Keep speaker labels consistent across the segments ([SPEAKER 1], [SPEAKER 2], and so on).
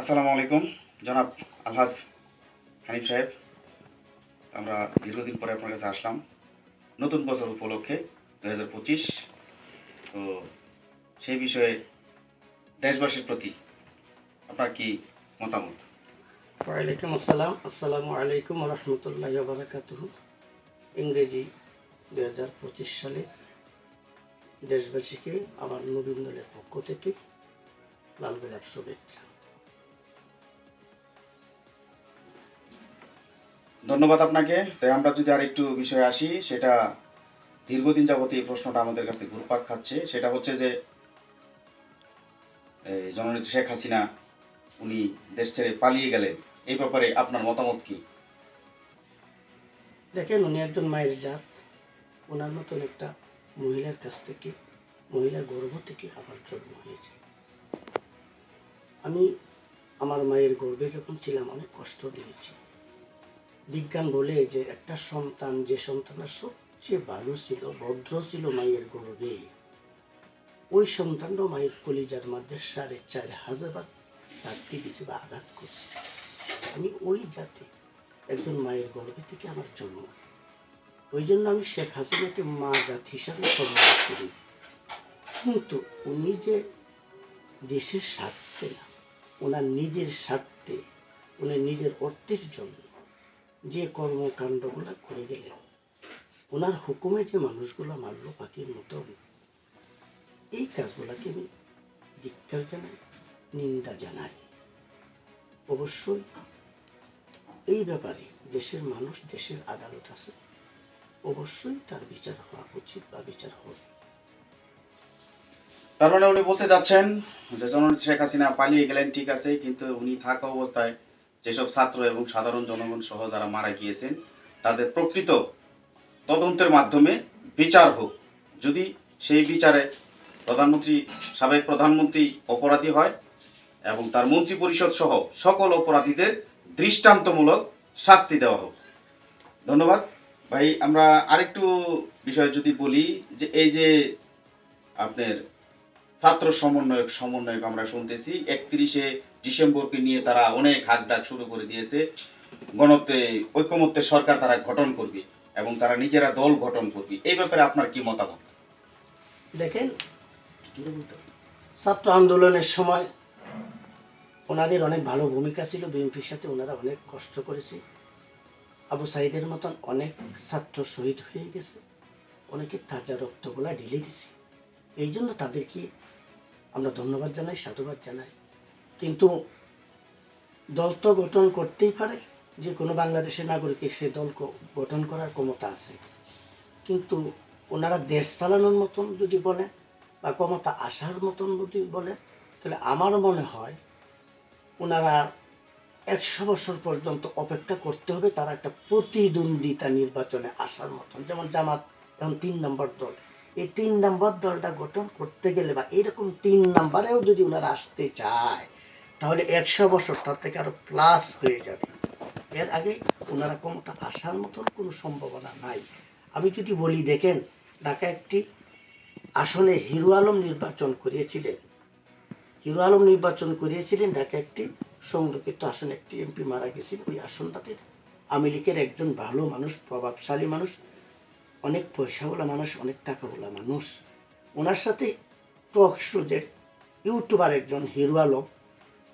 [SPEAKER 1] আসসালামু আলাইকুম। জনাব আলহাজ হানিফ সাহেব, আমরা দীর্ঘদিন পরে আপনার কাছে আসলাম। নতুন বছর উপলক্ষে দু হাজার পঁচিশ। তো সেই বিষয়ে দেশবাসীর প্রতি আপনার কি মতামত?
[SPEAKER 2] ওয়ালাইকুম আসসালাম। আসসালামু আলাইকুম রহমতুল্লাহ বারাকাতুহ। ইংরেজি দু হাজার পঁচিশ সালে দেশবাসীকে, আমার নবীন দলের পক্ষ থেকে লাল গোলাপ শুভেচ্ছা।
[SPEAKER 1] ধন্যবাদ আপনাকে। তাই আমরা যদি আর একটু বিষয়ে আসি, সেটা দীর্ঘদিন যাবত এই প্রশ্নটা আমাদের কাছে ঘুরপাক খাচ্ছে। সেটা হচ্ছে যে জননেত্রী শেখ হাসিনা, উনি দেশ ছেড়ে পালিয়ে গেলেন। এই ব্যাপারে আপনার মতামত কি?
[SPEAKER 2] দেখেন, উনি একজন মায়ের জাত। ওনার মতন একটা মহিলার কাছ থেকে, মহিলার গর্ভ থেকে আমার জন্ম হয়েছে। আমি আমার মায়ের গর্ভে যখন ছিলাম, অনেক কষ্ট দিয়েছি। বিজ্ঞান বলে যে একটা সন্তান, যে সন্তানের সবচেয়ে ভালো ছিল, ভদ্র ছিল, মায়ের গর্ভে ওই সন্তানটাও মায়ের কলিজার মধ্যে সাড়ে চার হাজার বার দিছে বা আঘাত করছে। আমি ওই জাতি একজন মায়ের গর্ভে থেকে আমার জন্ম। ওই জন্য আমি শেখ হাসিনাকে মা জাত হিসাবে সম্মান করি। কিন্তু উনি যে দেশের স্বার্থে না, ওনার নিজের স্বার্থে উনি নিজের অর্থের জন্য যে কর্মকাণ্ডগুলো করে গেলেন, ওনার হুকুমে যে মানুষগুলো মারল পাখির মতো, এই কাজগুলোকে আমি ধিক্কার জানাই, নিন্দা জানাই। অবশ্যই এই ব্যাপারে দেশের মানুষ দেশের আদালত আছে, অবশ্যই তার বিচার হওয়া উচিত বা বিচার হবে।
[SPEAKER 1] তার মানে উনি বলতে যাচ্ছেন যে জননেত্রী শেখ হাসিনা পালিয়ে গেলেন, ঠিক আছে, কিন্তু উনি থাকা অবস্থায় যেসব ছাত্র এবং সাধারণ জনগণ সহ যারা মারা গিয়েছেন, তাদের প্রকৃত তদন্তের মাধ্যমে বিচার হোক। যদি সেই বিচারে প্রধানমন্ত্রী, সাবেক প্রধানমন্ত্রী অপরাধী হয় এবং তার মন্ত্রী পরিষদ সহ সকল অপরাধীদের দৃষ্টান্তমূলক শাস্তি দেওয়া হোক। ধন্যবাদ। ভাই, আমরা আরেকটু বিষয় যদি বলি যে এই যে আপনার ছাত্র সমন্বয়ক সমন্বয়ক আমরা শুনতেছি। একত্রিশে ডিসেম্বরকে নিয়ে তারা অনেক হাত ডাক শুরু করে দিয়েছে। গণতে ঐক্যমত্যের সরকার তারা গঠন করবে এবং তারা নিজেরা দল গঠন করবে। এই ব্যাপারে আপনার কি মতামত?
[SPEAKER 2] দেখেন, ছাত্র আন্দোলনের সময় ওনাদের অনেক ভালো ভূমিকা ছিল, বিএনপির সাথে ওনারা অনেক কষ্ট করেছে। আবু সাইদের মতন অনেক ছাত্র শহীদ হয়ে গেছে। অনেকে তাজা রক্তগুলা ঢেলে দিছে। এই জন্য তাদেরকে আমরা ধন্যবাদ জানাই, সাধুবাদ জানাই। কিন্তু দল তো গঠন করতেই পারে, যে কোনো বাংলাদেশের নাগরিকের সে দল গঠন করার ক্ষমতা আছে। কিন্তু ওনারা দেশ চালানোর মতন যদি বলে বা ক্ষমতা আসার মতন যদি বলে তাহলে আমার মনে হয় ওনারা একশো বছর পর্যন্ত অপেক্ষা করতে হবে তারা একটা প্রতিদ্বন্দ্বিতা নির্বাচনে আসার মতন। যেমন জামাত এখন তিন নম্বর দল। এই তিন নম্বর দলটা গঠন করতে গেলে বা এরকম তিন নাম্বারেও যদি ওনারা আসতে চায়, তাহলে একশো বছর তার থেকে আরও প্লাস হয়ে যাবে। এর আগে ওনারা ক্ষমতা আসার মতন কোনো সম্ভাবনা নাই। আমি যদি বলি, দেখেন ঢাকা একটি আসনে হিরো আলম নির্বাচন করিয়েছিলেন। হিরো আলম নির্বাচন করিয়েছিলেন ঢাকা একটি সংরক্ষিত আসনে একটি এমপি মারা গেছিল ওই আসনটাতে আওয়ামী লীগের একজন ভালো মানুষ, প্রভাবশালী মানুষ অনেক পয়সাওয়ালা মানুষ, অনেক টাকাওয়ালা মানুষ। ওনার সাথে টক শোজের ইউটিউবার একজন হিরো আলম,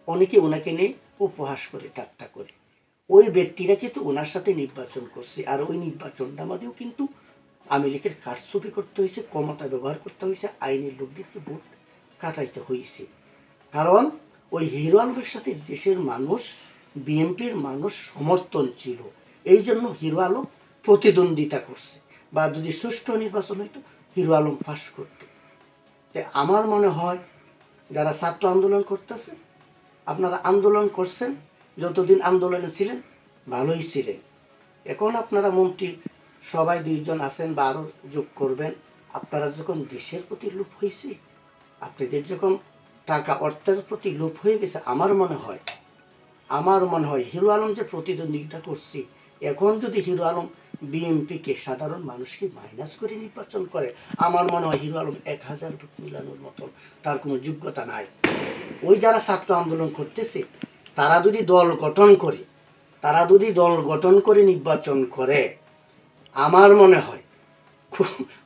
[SPEAKER 2] অনেকে ওনাকে নিয়ে উপহাস করে, ঠাট্টা করে। ওই ব্যক্তিরা কিন্তু ওনার সাথে নির্বাচন করছে, আর ওই নির্বাচনটা আমাদেরও কিন্তু আমেরিকার কারচুপি করতে হয়েছে, ক্ষমতা ব্যবহার করতে হয়েছে, আইনের লোকদেরকে ভোট কাটাইতে হয়েছে। কারণ ওই হিরো আলমের সাথে দেশের মানুষ, বিএনপির মানুষ সমর্থন ছিল। এই জন্য হিরো আলম প্রতিদ্বন্দ্বিতা করছে। বা যদি সুষ্ঠু নির্বাচন হইতো, হিরো আলম ফাঁস করতো। তাই আমার মনে হয়, যারা ছাত্র আন্দোলন করতেছে, আপনারা আন্দোলন করছেন, যতদিন আন্দোলনে ছিলেন, ভালোই ছিলেন। এখন আপনারা মন্ত্রী, সবাই দুইজন আছেন বা আরও যোগ করবেন, আপনারা যখন দেশের প্রতি লোভ হয়েছে আপনাদের যখন টাকা অর্থের প্রতি লোভ হয়ে গেছে, আমার মনে হয়, আমার মনে হয় হিরো আলম যে প্রতিদ্বন্দ্বিতা করছি, এখন যদি হিরো আলম বিএনপিকে সাধারণ মানুষকে মাইনাস করে নির্বাচন করে। আমার মনে হয় হিরো আলম এক হাজার ভোট মিলানোর মতন, তার কোনো যোগ্যতা নাই। ওই যারা ছাত্র আন্দোলন করতেছে, তারা যদি দল গঠন করে, তারা যদি দল গঠন করে নির্বাচন করে, আমার মনে হয়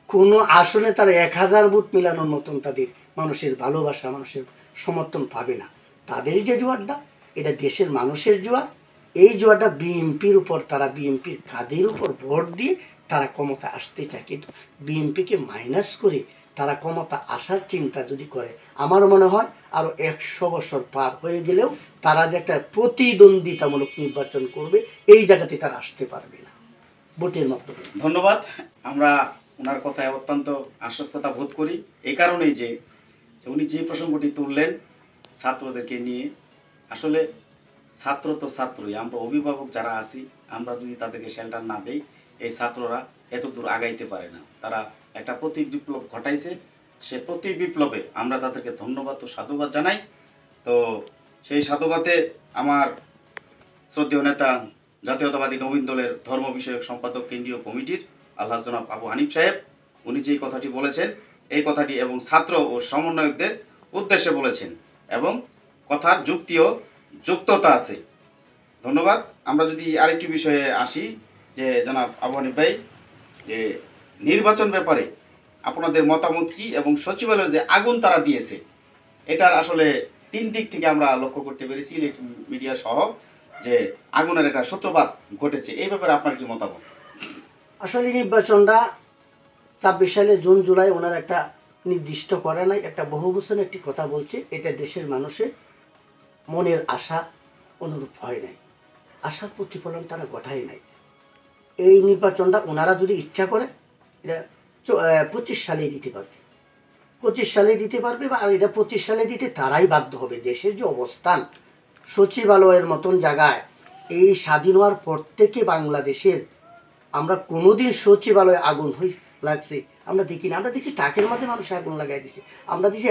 [SPEAKER 2] কোনো আসনে তারা এক হাজার ভোট মিলানোর মতন তাদের মানুষের ভালোবাসা, মানুষের সমর্থন পাবে না। তাদের যে জোয়ারটা, এটা দেশের মানুষের জোয়ার। এই জোয়ারটা বিএনপির উপর, তারা বিএনপির কাদের উপর ভোট দিয়ে তারা ক্ষমতা আসতে চায়? কিন্তু বিএনপিকে মাইনাস করে তারা ক্ষমতা আসার চিন্তা যদি করে, আমার মনে হয় আরও একশো বছর পার হয়ে গেলেও তারা যে একটা প্রতিদ্বন্দ্বিতামূলক নির্বাচন করবে, এই জায়গাতে তারা আসতে পারবে না। ভোটের মাধ্যমে।
[SPEAKER 1] ধন্যবাদ। আমরা ওনার কথায় অত্যন্ত আশ্বস্ততা বোধ করি। এই কারণেই যে উনি যে প্রসঙ্গটি তুললেন ছাত্রদেরকে নিয়ে, আসলে ছাত্র তো ছাত্রই। আমরা অভিভাবক যারা আছি, আমরা যদি তাদেরকে শেল্টার না দেই, এই ছাত্ররা এত দূর আগাইতে পারে না। তারা একটা প্রতি বিপ্লব ঘটাইছে। সে প্রতি বিপ্লবে আমরা তাদেরকে ধন্যবাদ ও সাধুবাদ জানাই। তো সেই সাধুবাদে আমার শ্রদ্ধেয় নেতা, জাতীয়তাবাদী নবীন দলের ধর্ম বিষয়ক সম্পাদক কেন্দ্রীয় কমিটির আল্লাহ জনাব আবু হানিফ সাহেব, উনি যে কথাটি বলেছেন, এই কথাটি এবং ছাত্র ও সমন্বয়কদের উদ্দেশ্যে বলেছেন এবং কথার যুক্তিও যুক্ততা আছে। ধন্যবাদ। আমরা যদি আরেকটি বিষয়ে আসি, যে জনাব আবু হানিফ ভাই, যে নির্বাচন ব্যাপারে আপনাদের মতামত কি এবং সচিবালয়ে যে আগুন তারা দিয়েছে, এটার আসলে তিন দিক থেকে আমরা লক্ষ্য করতে পেরেছি মিডিয়া সহ, যে আগুনের একটা সূত্রপাত ঘটেছে। এই ব্যাপারে আপনার কি মতামত?
[SPEAKER 2] আসলে নির্বাচনটা ছাব্বিশ সালে জুন, জুলাই ওনার একটা নির্দিষ্ট করে নাই, একটা বহু বছর একটি কথা বলছে, এটা দেশের মানুষের মনের আশা অনুরূপ হয় নাই। আশার প্রতিফলন তারা ঘটায় নাই। এই নির্বাচনটা ওনারা যদি ইচ্ছা করে, এটা পঁচিশ সালে দিতে পারবে। পঁচিশ সালে দিতে পারবে বা এটা পঁচিশ সালে দিতে তারাই বাধ্য হবে। দেশের যে অবস্থান, সচিবালয়ের মতন জায়গায়, এই স্বাধীন হওয়ার পর থেকে বাংলাদেশের আমরা কোনোদিন সচিবালয়ে আগুন হই লাগছে। আমরা দেখি না। আমরা দেখি টাকের মধ্যে মানুষ আগুন লাগাই দিছে। আমরা দেখি